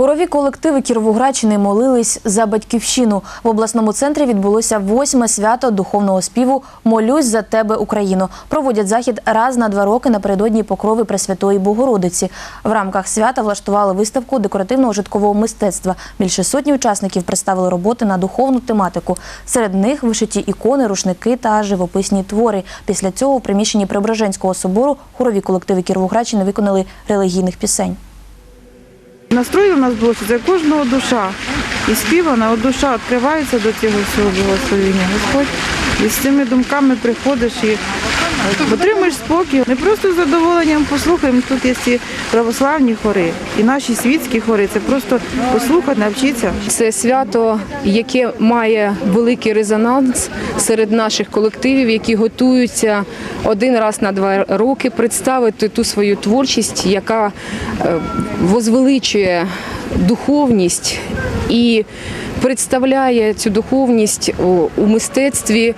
Хорові колективи Кіровоградщини молились за батьківщину. В обласному центрі відбулося восьме свято духовного співу Молюсь за тебе, Україно. Проводять захід раз на два роки напередодні покрови Пресвятої Богородиці. В рамках свята влаштували виставку декоративного житкового мистецтва. Більше сотні учасників представили роботи на духовну тематику. Серед них вишиті ікони, рушники та живописні твори. Після цього у приміщенні Преображенського собору хорові колективи Кіровоградщини виконали релігійних пісень. Настрой у нас було, що це кожного душа. І співана, от душа відкривається до цього всього благословення. Господь. І з цими думками приходиш і отримуєш спокій. Не просто з задоволенням послухаємо. Тут є і православні хори, і наші світські хори. Це просто послухати, навчитися. Це свято, яке має великий резонанс серед наших колективів, які готуються один раз на два роки представити ту свою творчість, яка е, возвеличує духовність і представляє цю духовність у мистецтві.